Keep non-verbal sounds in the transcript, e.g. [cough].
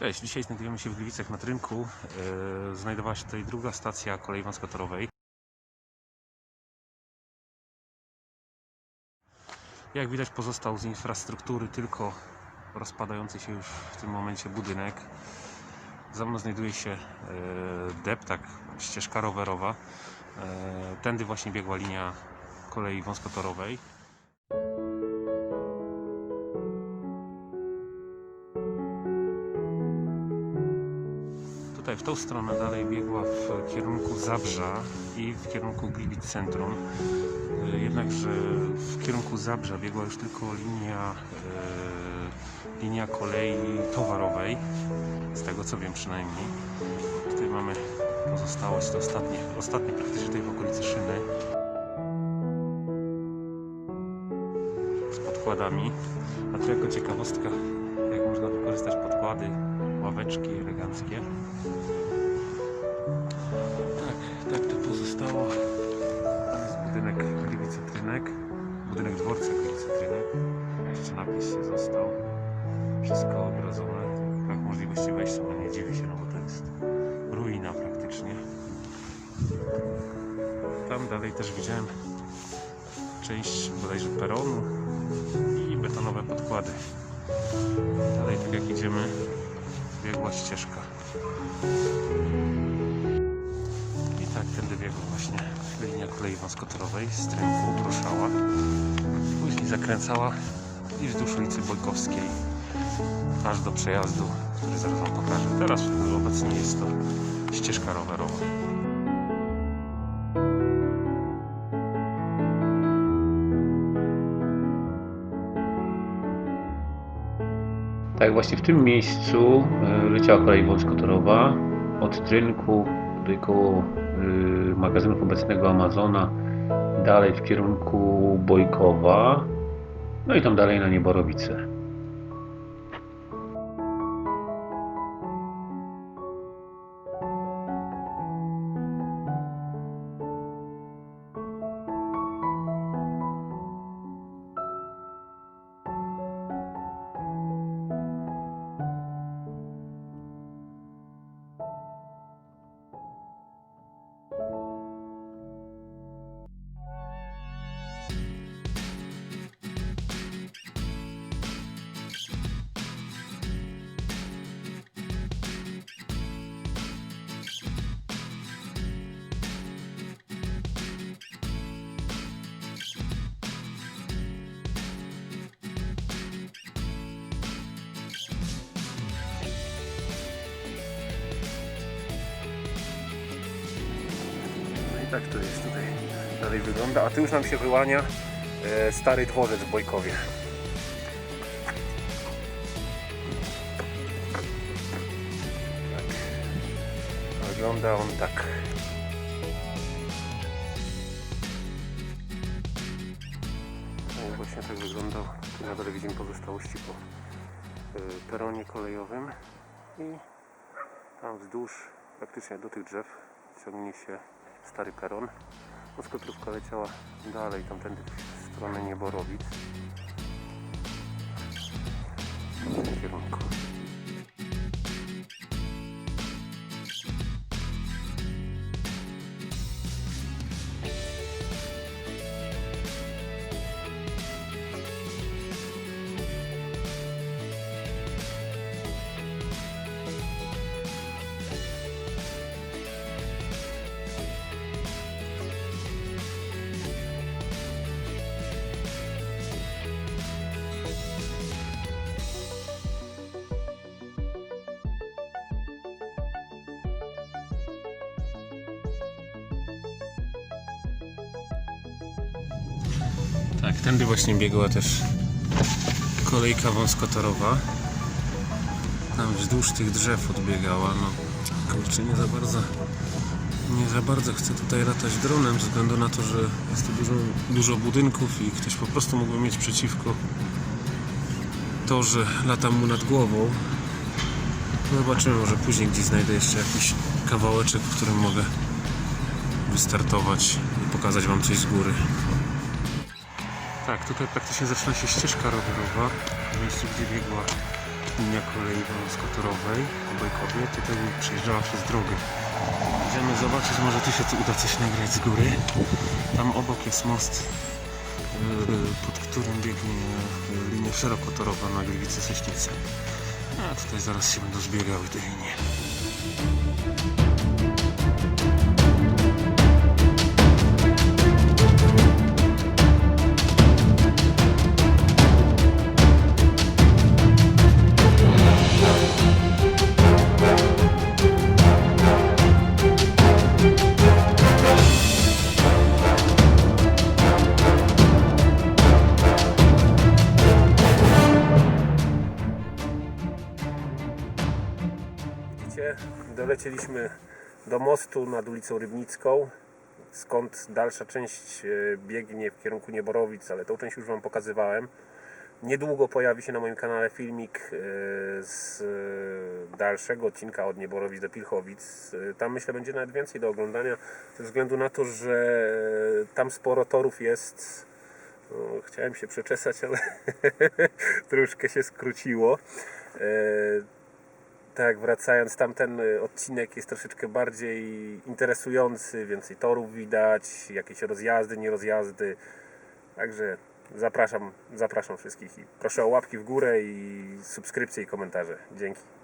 Cześć, dzisiaj znajdujemy się w Gliwicach na Trynku. Yy, Znajdowała się tutaj druga stacja kolei wąskotorowej. Jak widać pozostał z infrastruktury tylko rozpadający się już w tym momencie budynek. Za mną znajduje się yy, deptak, ścieżka rowerowa. Yy, Tędy właśnie biegła linia kolei wąskotorowej. Tutaj w tą stronę dalej biegła w kierunku Zabrza i w kierunku Gliwic Centrum. Y, Jednakże w kierunku Zabrza biegła już tylko linia, y, linia kolei towarowej, z tego co wiem przynajmniej. Tutaj mamy pozostałość, to ostatnie, ostatnie praktycznie tutaj w okolicy szyny. Z podkładami. A tu jako ciekawostka, jak można wykorzystać podkłady, ławeczki eleganckie. Tak, tak to pozostało. Tam jest budynek Gliwice Trynek. Budynek dworca Gliwice Trynek. Jeszcze napis się został. Wszystko obrazowane. Brak możliwości wejścia, no nie dziwię się, no bo to jest ruina praktycznie. Tam dalej też widziałem część bodajże peronu i betonowe podkłady. Dalej tak jak idziemy, biegła ścieżka. I tak tędy biegła właśnie linia kolei wąskotorowej z Trynku, ruszała. Później zakręcała i wzdłuż ulicy Bojkowskiej aż do przejazdu, który zaraz Wam pokażę. Teraz obecnie jest to ścieżka rowerowa. Tak, właśnie w tym miejscu e, leciała kolej wąskotorowa od Trynku, tutaj koło y, magazynów obecnego Amazona, dalej w kierunku Bojkowa, no i tam dalej na Nieborowice. Tak to jest tutaj dalej wygląda, a tu już nam się wyłania e, stary dworzec w Bojkowie. Tak. Wygląda on tak. No i właśnie tak wyglądał. Tu na dole widzimy pozostałości po e, peronie kolejowym i tam wzdłuż, praktycznie do tych drzew ciągnie się stary peron. Moskotrówka leciała dalej, tamtędy w stronę Nieborowic. W kierunku. Tak, tędy właśnie biegła też kolejka wąskotorowa. Tam wzdłuż tych drzew odbiegała. No kurczę, nie za bardzo nie za bardzo chcę tutaj latać dronem ze względu na to, że jest tu dużo, dużo budynków i ktoś po prostu mógłby mieć przeciwko to, że latam mu nad głową. No Zobaczymy, może później gdzieś znajdę jeszcze jakiś kawałeczek, w którym mogę wystartować i pokazać Wam coś z góry. Tak, tutaj praktycznie zaczyna się ścieżka rowerowa w miejscu, gdzie biegła linia kolei wąskotorowej w Bojkowie. Tutaj przejeżdżała przez drogę. Idziemy zobaczyć, może tu się tu uda coś nagrać z góry. Tam obok jest most, yy, pod którym biegnie yy, linia szerokotorowa na Gliwice Sośnice. A tutaj zaraz się będą zbiegały te linie. Widzicie, dolecieliśmy do mostu nad ulicą Rybnicką, skąd dalsza część e, biegnie w kierunku Nieborowic, ale tą część już Wam pokazywałem. Niedługo pojawi się na moim kanale filmik e, z e, dalszego odcinka od Nieborowic do Pilchowic. Tam myślę będzie nawet więcej do oglądania, ze względu na to, że tam sporo torów jest. No, chciałem się przeczesać, ale [laughs] troszkę się skróciło. Tak, wracając, tamten y, odcinek jest troszeczkę bardziej interesujący, więcej torów widać, jakieś rozjazdy, nierozjazdy. Także zapraszam, zapraszam wszystkich i proszę o łapki w górę i subskrypcje i komentarze. Dzięki.